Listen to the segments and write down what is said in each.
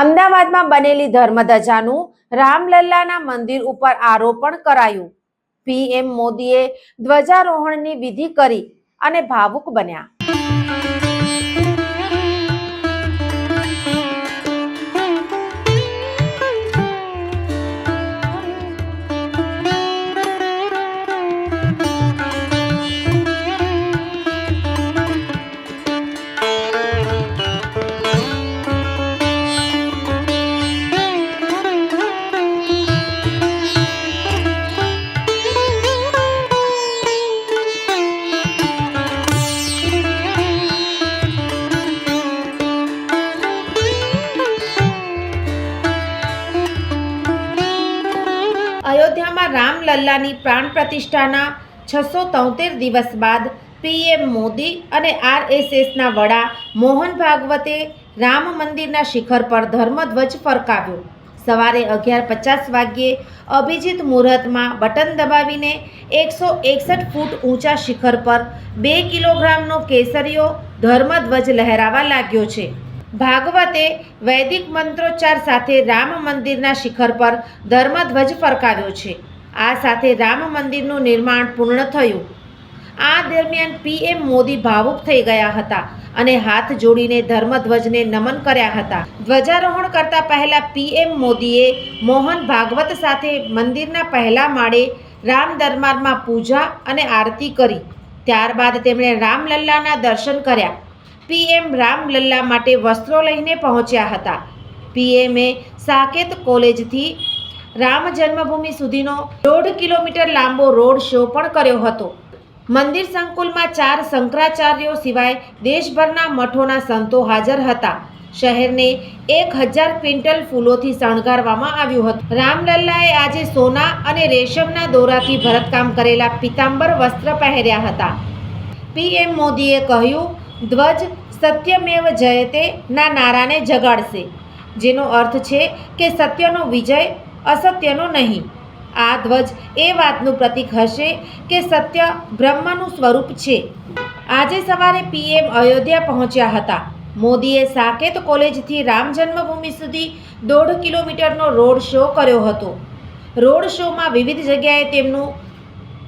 અમદાવાદમાં બનેલી ધર્મધજાનું રામલલ્લાના મંદિર ઉપર આરોપણ કરાયું. પીએમ મોદીએ ધ્વજારોહણની વિધિ કરી અને ભાવુક બન્યા. રામલલ્લાની પ્રાણ પ્રતિષ્ઠાના છસો તોતેર દિવસ બાદ પીએમ મોદી અને આરએસએસના વડા મોહન ભાગવતે રામ મંદિરના શિખર પર ધર્મધ્વજ ફરકાવ્યો. સવારે અગિયાર પચાસ વાગ્યે અભિજીત મુહૂર્તમાં બટન દબાવીને એકસો એકસઠ ફૂટ ઊંચા શિખર પર બે કિલોગ્રામનો કેસરીયો ધર્મધ્વજ લહેરાવા લાગ્યો છે. ભાગવતે વૈદિક મંત્રોચ્ચાર સાથે રામ મંદિરના શિખર પર ધર્મધ્વજ ફરકાવ્યો છે. આ સાથે રામ મંદિરનું નિર્માણ પૂર્ણ થયું. આ દરમિયાન પીએમ મોદી ભાવુક થઈ ગયા હતા અને હાથ જોડીને ધર્મધ્વજને નમન કર્યા હતા. ધ્વજારોહણ કરતા પહેલા પીએમ મોદીએ મોહન ભાગવત સાથે મંદિરના પહેલા માળે રામ દરબારમાં પૂજા અને આરતી કરી. ત્યારબાદ તેમણે રામલલ્લાના દર્શન કર્યા. પીએમ રામલલ્લા માટે વસ્ત્રો લઈને પહોંચ્યા હતા. પીએમએ સાકેત કોલેજથી રામ જન્મભૂમિ સુધીનો દોઢ કિલોમીટર લાંબો રોડ શો પણ કર્યો હતો. મંદિર સંકુલમાં ચાર શંકરાચાર્યો સિવાય દેશભરના મઠોના સંતો હાજર હતા. શહેરને એક હજાર ક્વિન્ટલ ફૂલોથી શણગારવામાં આવ્યું હતું. રામલલ્લાએ આજે સોના અને રેશમના દોરાથી ભરતકામ કરેલા પિતાંબર વસ્ત્ર પહેર્યા હતા. પીએમ મોદીએ કહ્યું, ધ્વજ સત્યમેવ જયતે ના નારાને જગાડશે. જેનો અર્થ છે કે સત્યનો વિજય અસત્યનો નહીં. આ ધ્વજ એ વાતનું પ્રતીક હશે કે સત્ય બ્રહ્મનું સ્વરૂપ છે. આજે સવારે પીએમ અયોધ્યા પહોંચ્યા હતા. મોદીએ સાકેત કોલેજથી રામ જન્મભૂમિ સુધી દોઢ કિલોમીટરનો રોડ શો કર્યો હતો. રોડ શોમાં વિવિધ જગ્યાએ તેમનું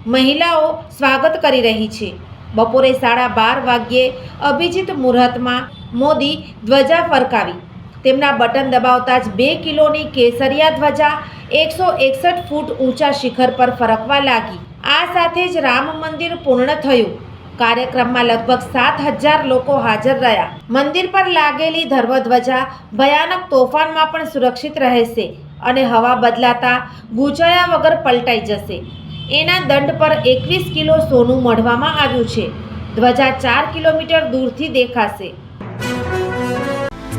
મહિલાઓ સ્વાગત કરી રહી છે. બપોરે સાડા બાર વાગ્યે અભિજીત મુહૂર્તમાં મોદી ધ્વજા ફરકાવી. તેમના બટન દબાવતા જ બે કિલોની કેસરિયા ધ્વજા એકસો એકસઠ ફૂટ ઊંચા શિખર પર ફરકવા લાગી. આ સાથે જ રામ મંદિર પૂર્ણ થયું. કાર્યક્રમમાં લગભગ સાત હજાર લોકો હાજર રહ્યા. મંદિર પર લાગેલી ધર્મધ્વજા ભયાનક તોફાનમાં પણ સુરક્ષિત રહેશે અને હવા બદલાતા ગૂંચાયા વગર પલટાઈ જશે. એના દંડ પર એકવીસ કિલો સોનું મઢવામાં આવ્યું છે. ધ્વજા ચાર કિલોમીટર દૂરથી દેખાશે.